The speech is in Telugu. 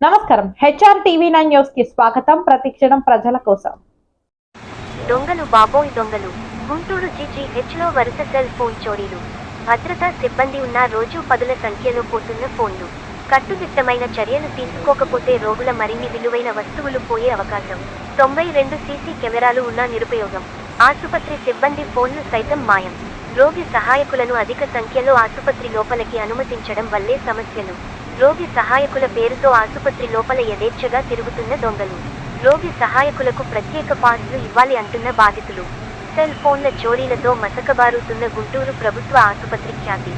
నమస్కారం. హెచ్ఆర్ టీవీ నైన్ న్యూస్కి స్వాగతం. ప్రతిక్షణం ప్రజల కోసం. దొంగలు బాబోయ్ దొంగలు. గుంటూరు జీజీహెచ్లో వరుస సెల్ ఫోన్ చోరీలు. భద్రతా సిబ్బంది ఉన్న రోజు పదుల సంఖ్యలో పోతున్న ఫోన్లు. కట్టుదిట్టమైన చర్యలు తీసుకోకపోతే రోగుల మరిన్ని విలువైన వస్తువులు పోయే అవకాశం. తొంభై రెండు సీసీ కెమెరాలు ఉన్న నిరుపయోగం. ఆసుపత్రి సిబ్బంది ఫోన్లు సైతం మాయం. రోగి సహాయకులను అధిక సంఖ్యలో ఆసుపత్రి లోపలికి అనుమతించడం వల్లే సమస్యలు. రోగి సహాయకుల పేరుతో ఆసుపత్రి లోపల యథేచ్ఛగా తిరుగుతున్న దొంగలు. రోగి సహాయకులకు ప్రత్యేక పాస్లు ఇవ్వాలి అంటున్న బాధితులు. సెల్ ఫోన్ల చోరీలతో మసకబారుతున్న గుంటూరు ప్రభుత్వ ఆసుపత్రి ఖ్యాతి.